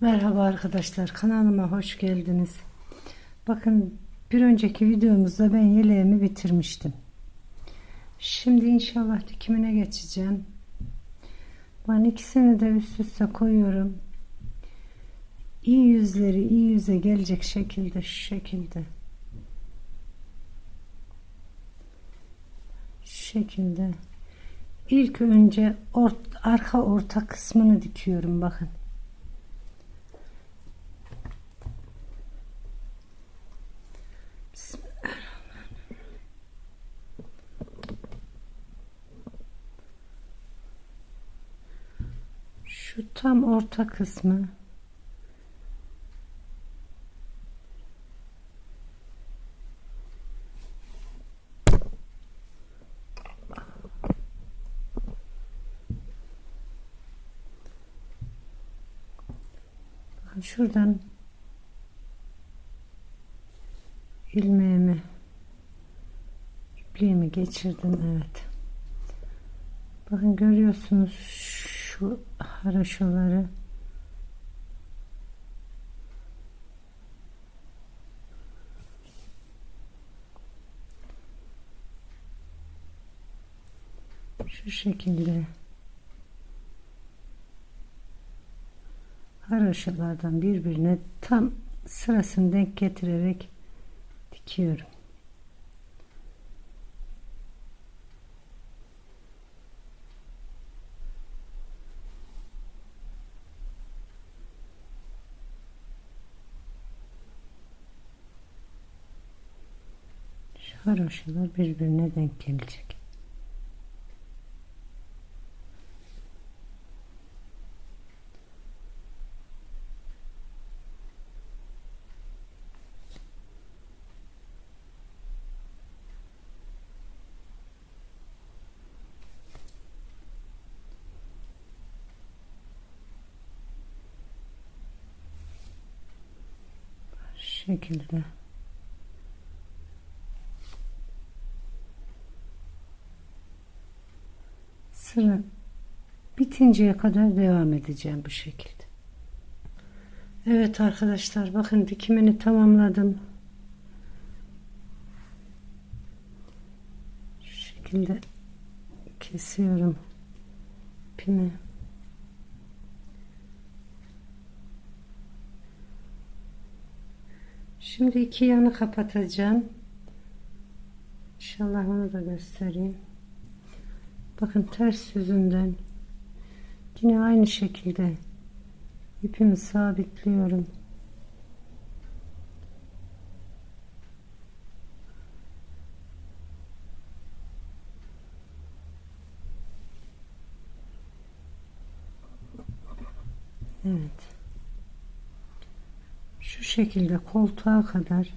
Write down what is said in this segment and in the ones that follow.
Merhaba arkadaşlar kanalıma hoş geldiniz. Bakın bir önceki videomuzda ben yeleğimi bitirmiştim. Şimdi inşallah dikimine geçeceğim. Ben ikisini de üst üste koyuyorum. İyi yüzleri iyi yüze gelecek şekilde şu şekilde. Şu şekilde. İlk önce ort, arka orta kısmını dikiyorum bakın. Şu tam orta kısmı. Şuradan ilmeğimi ipliğimi geçirdim evet. Bakın görüyorsunuz şu haraşoları şu şekilde haraşolardan birbirine tam sırasını denk getirerek dikiyorum. Şu haroşalar birbirine denk gelecek. Şekilde. Sıra bitinceye kadar devam edeceğim bu şekilde. Evet arkadaşlar bakın dikimini tamamladım. Şu şekilde kesiyorum ipimi. Şimdi iki yanı kapatacağım. İnşallah onu da göstereyim. Bakın ters yüzünden yine aynı şekilde ipimi sabitliyorum. Evet. Şu şekilde koltuğa kadar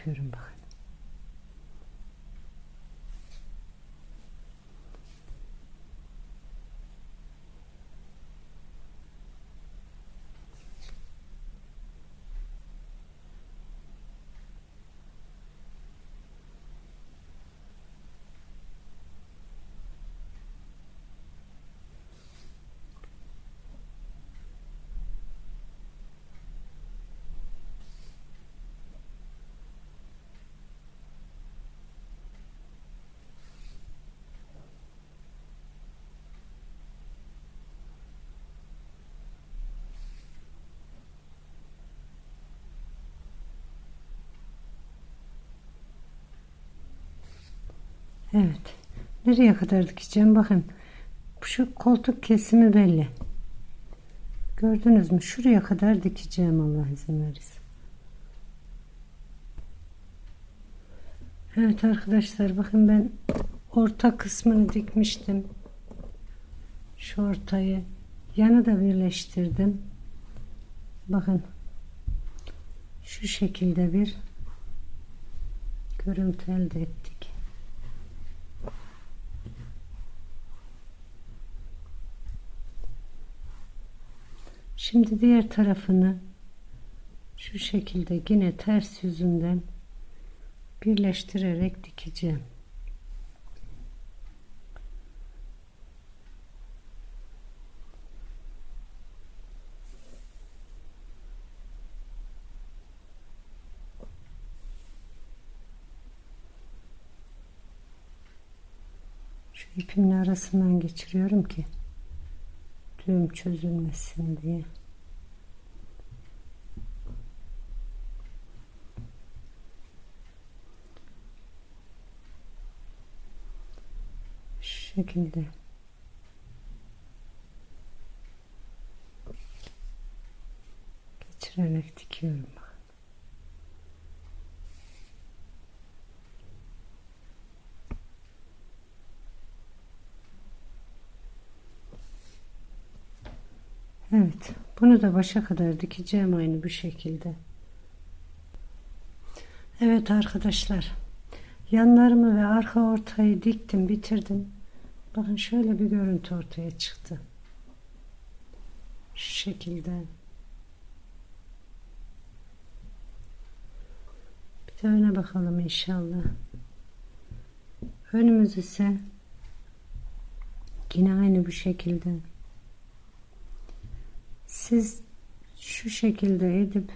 dikimini yapıyorum Evet. Nereye kadar dikeceğim? Bakın. Şu koltuk kesimi belli. Gördünüz mü? Şuraya kadar dikeceğim Allah izin verirse. Evet arkadaşlar bakın ben orta kısmını dikmiştim. Şu ortayı yanı da birleştirdim. Bakın şu şekilde bir görüntü elde ettik. Şimdi diğer tarafını şu şekilde yine ters yüzünden birleştirerek dikeceğim. Şu ipimin arasından geçiriyorum ki düğüm çözülmesin diye. Şu şekilde. Geçirerek dikiyorum. Evet, bunu da başa kadar dikeceğim aynı bu şekilde. Evet arkadaşlar, yanlarımı ve arka ortayı diktim, bitirdim. Bakın şöyle bir görüntü ortaya çıktı. Şu şekilde. Bir öne bakalım inşallah. Önümüz ise yine aynı bu şekilde. Siz şu şekilde edip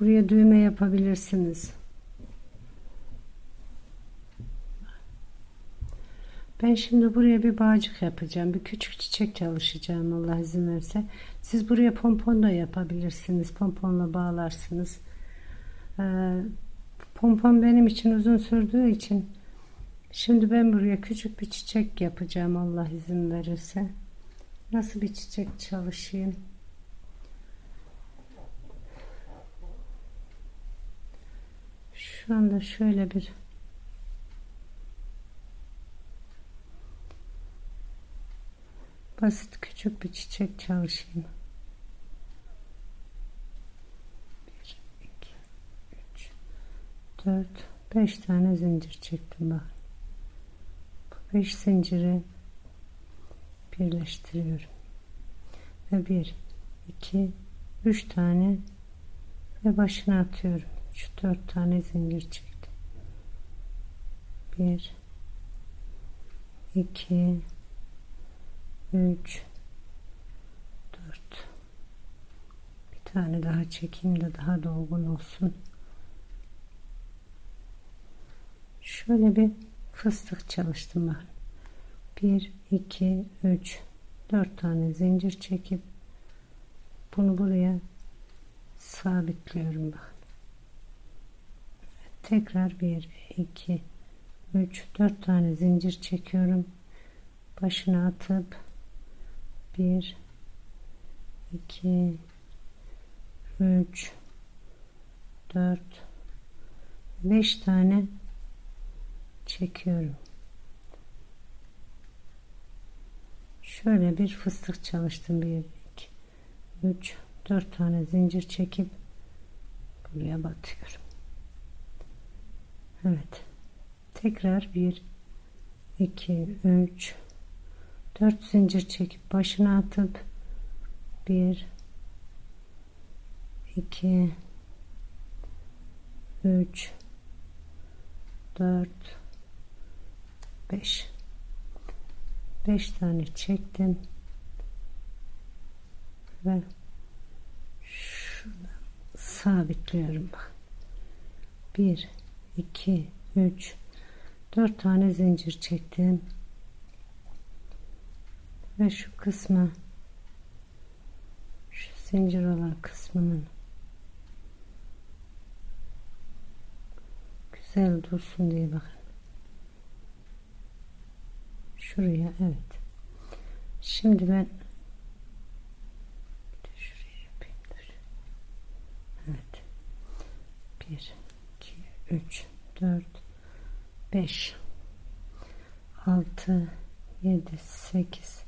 buraya düğme yapabilirsiniz. Ben şimdi buraya bir bağcık yapacağım. Bir küçük çiçek çalışacağım Allah izin verirse. Siz buraya pompon da yapabilirsiniz. Pomponla bağlarsınız. Ee, pompon benim için uzun sürdüğü için şimdi ben buraya küçük bir çiçek yapacağım Allah izin verirse. Nasıl bir çiçek çalışayım? Şu anda şöyle bir basit küçük bir çiçek çalışayım. 1 2 3 4 5 tane zincir çektim bak. Bu 5 zinciri birleştiriyorum. Ve 1 2 3 tane ve başına atıyorum. Şu 4 tane zincir çektim. 1 2 3 4 bir tane daha çekeyim de daha dolgun olsun. Şöyle bir fıstık çalıştım ben. 1 2 3 4 tane zincir çekip bunu buraya sabitliyorum bak tekrar 1 2 3 4 tane zincir çekiyorum. Başına atıp 1 2 3 4 5 tane çekiyorum. Şöyle bir fıstık çalıştım. 1 2 3 4 tane zincir çekip buraya batıyorum. Evet. Tekrar 1 2 3 4 zincir çekip başına atıp 1 2 3 4 5 5 tane çektim. Ve şuradan sabitliyorum. Bak 1 2 3 4 tane zincir çektim ve şu kısmı şu zincir olan kısmının güzel dursun diye bakın. Şuraya evet. Şimdi ben evet. 1 2 3 4 5 6 7 8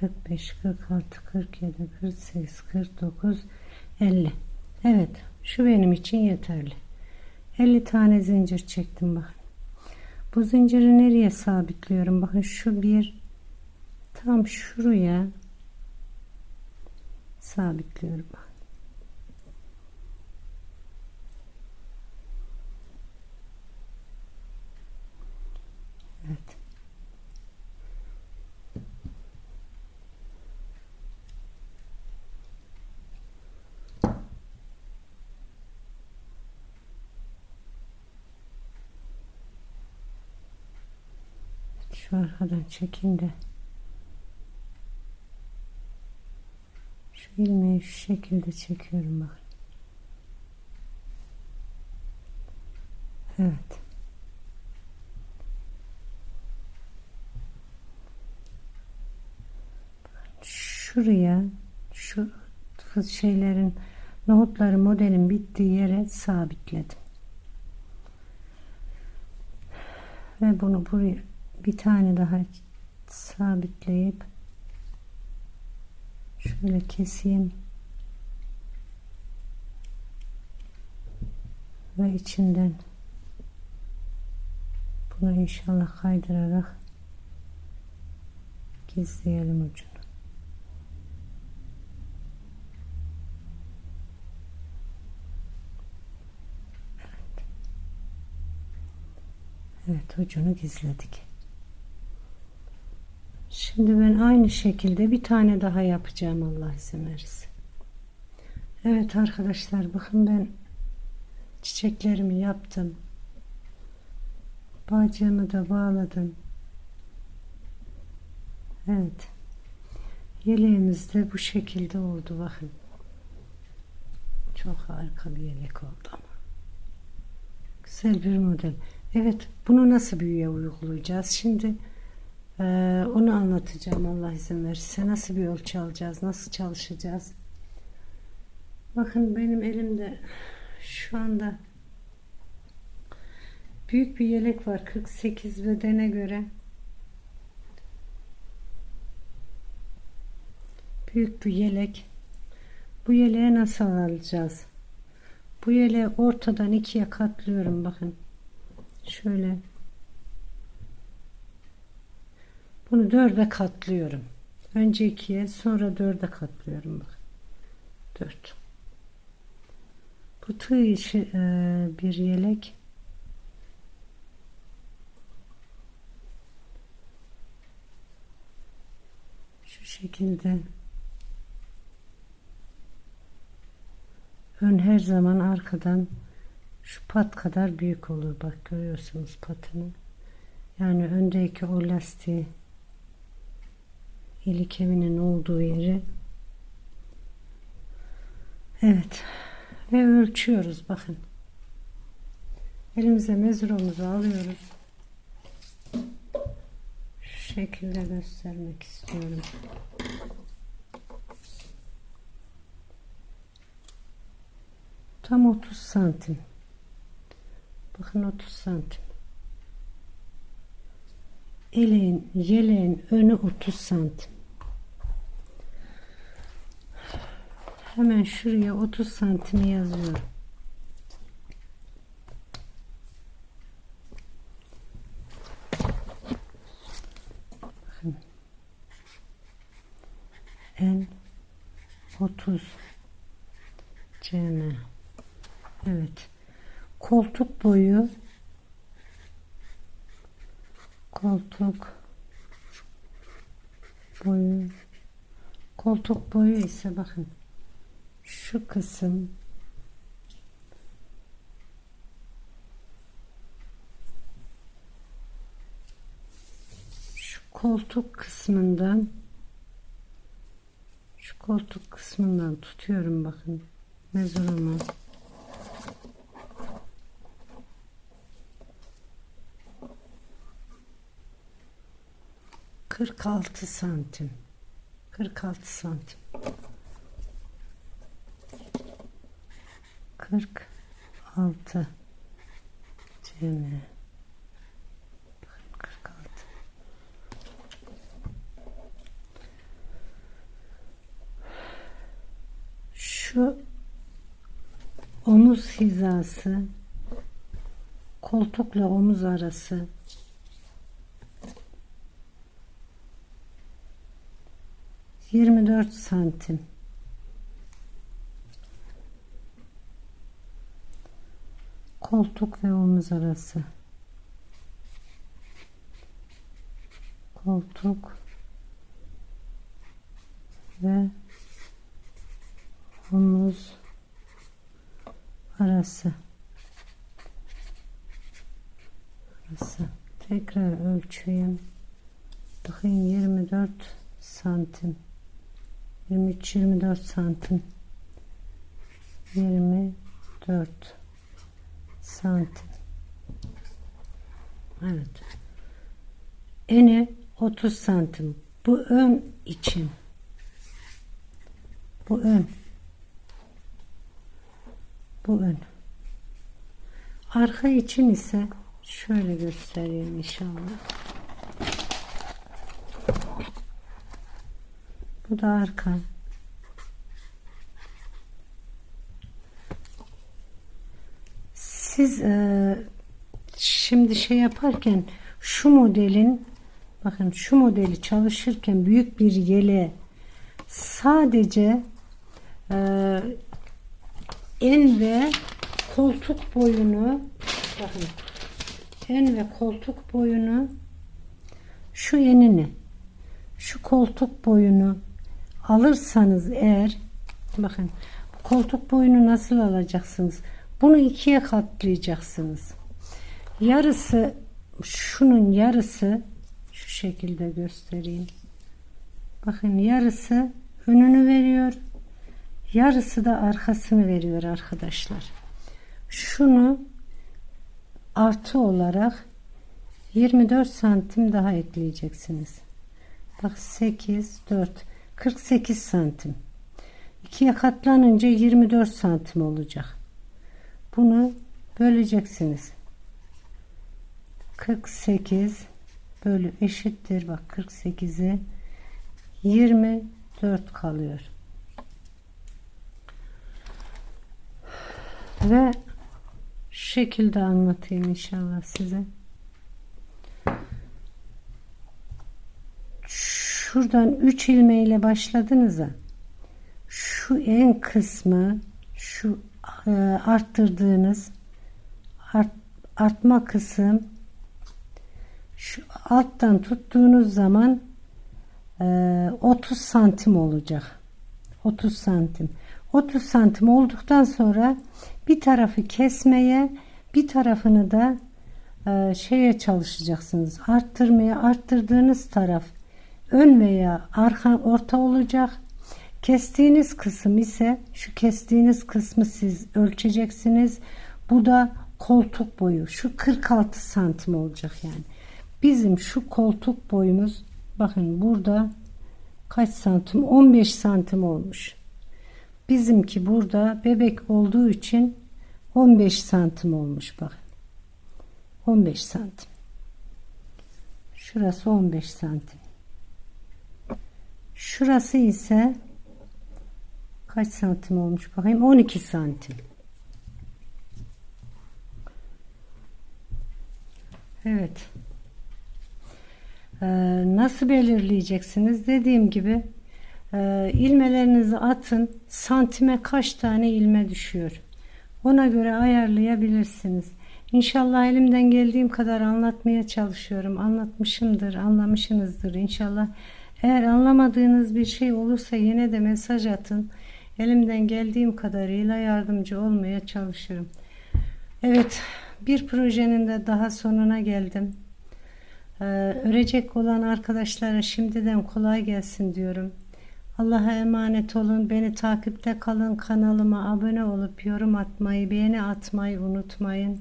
45, 46, 47, 48, 49, 50. Evet, şu benim için yeterli. 50 tane zincir çektim bakın. Bu zinciri nereye sabitliyorum? Bakın şu bir tam şuraya sabitliyorum. Bakın. Evet. Şu arkadan çekeyim de. Şu ilmeği şu şekilde çekiyorum bakın. Evet. Şuraya şu şeylerin nohutları modelin bittiği yere sabitledim. Ve bunu buraya bir tane daha sabitleyip şöyle keseyim ve içinden bunu inşallah kaydırarak gizleyelim ucunu. Evet ucunu gizledik. Şimdi ben aynı şekilde bir tane daha yapacağım Allah izin verirse. Evet arkadaşlar bakın ben çiçeklerimi yaptım. Bacağımı da bağladım. Evet. Yeleğimiz de bu şekilde oldu bakın. Çok harika bir yelek oldu ama. Güzel bir model. Evet bunu nasıl büyüye uygulayacağız? Şimdi ee, onu anlatacağım Allah izin verirse. Nasıl bir ölçü alacağız? Nasıl çalışacağız? Bakın benim elimde şu anda büyük bir yelek var. 48 bedene göre. Büyük bir yelek. Bu yeleğe nasıl alacağız? Bu yeleği ortadan ikiye katlıyorum bakın. Şöyle Bunu dörde katlıyorum. Önce ikiye sonra dörde katlıyorum. Bak. Dört. Bu tığ işi e, bir yelek. Şu şekilde ön her zaman arkadan şu pat kadar büyük olur. Bak görüyorsunuz patını. Yani öndeki o lastiği ilik evinin olduğu yeri. Evet. Ve ölçüyoruz bakın. Elimize mezuromuzu alıyoruz. Şu şekilde göstermek istiyorum. Tam 30 santim. Bakın 30 santim eleğin yeleğin önü 30 santim. Hemen şuraya 30 santimi yazıyorum. Bakın. en 30 cm. Evet. Koltuk boyu koltuk boyu koltuk boyu ise bakın şu kısım şu koltuk kısmından şu koltuk kısmından tutuyorum bakın mezurumu 46 santim. 46 santim. 46 cm. 46 şu omuz hizası koltukla omuz arası yirmi dört santim. Koltuk ve omuz arası. Koltuk ve omuz arası. Arası. Tekrar ölçeyim. Bakayım 24 santim 23 24 santim. 24 santim. Evet. Eni 30 santim. Bu ön için. Bu ön. Bu ön. Arka için ise şöyle göstereyim inşallah bu da arka. Siz e, şimdi şey yaparken şu modelin bakın şu modeli çalışırken büyük bir yele sadece e, en ve koltuk boyunu bakın en ve koltuk boyunu şu enini şu koltuk boyunu alırsanız eğer bakın koltuk boyunu nasıl alacaksınız? Bunu ikiye katlayacaksınız. Yarısı şunun yarısı şu şekilde göstereyim. Bakın yarısı önünü veriyor yarısı da arkasını veriyor arkadaşlar. Şunu artı olarak 24 santim daha ekleyeceksiniz. Bak 8 4 48 santim. İkiye katlanınca 24 santim olacak. Bunu böleceksiniz. 48 bölü eşittir. Bak 48'i 24 kalıyor. Ve şu şekilde anlatayım inşallah size şuradan 3 ilmeğiyle başladınız şu en kısmı şu e, arttırdığınız art, artma kısım şu alttan tuttuğunuz zaman e, 30 santim olacak. 30 santim. 30 santim olduktan sonra bir tarafı kesmeye bir tarafını da e, şeye çalışacaksınız. Arttırmaya arttırdığınız taraf ön veya arka orta olacak. Kestiğiniz kısım ise şu kestiğiniz kısmı siz ölçeceksiniz. Bu da koltuk boyu. Şu 46 santim olacak yani. Bizim şu koltuk boyumuz bakın burada kaç santim? 15 santim olmuş. Bizimki burada bebek olduğu için 15 santim olmuş bakın. 15 santim. Şurası 15 santim şurası ise kaç santim olmuş bakayım? 12 santim. Evet. Ee, nasıl belirleyeceksiniz? Dediğim gibi e, ilmelerinizi atın. Santime kaç tane ilme düşüyor? Ona göre ayarlayabilirsiniz. İnşallah elimden geldiğim kadar anlatmaya çalışıyorum. Anlatmışımdır anlamışsınızdır. İnşallah eğer anlamadığınız bir şey olursa yine de mesaj atın elimden geldiğim kadarıyla yardımcı olmaya çalışırım Evet bir projenin de daha sonuna geldim ee, örecek olan arkadaşlara şimdiden kolay gelsin diyorum Allah'a emanet olun. Beni takipte kalın. Kanalıma abone olup yorum atmayı, beğeni atmayı unutmayın.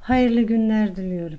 Hayırlı günler diliyorum.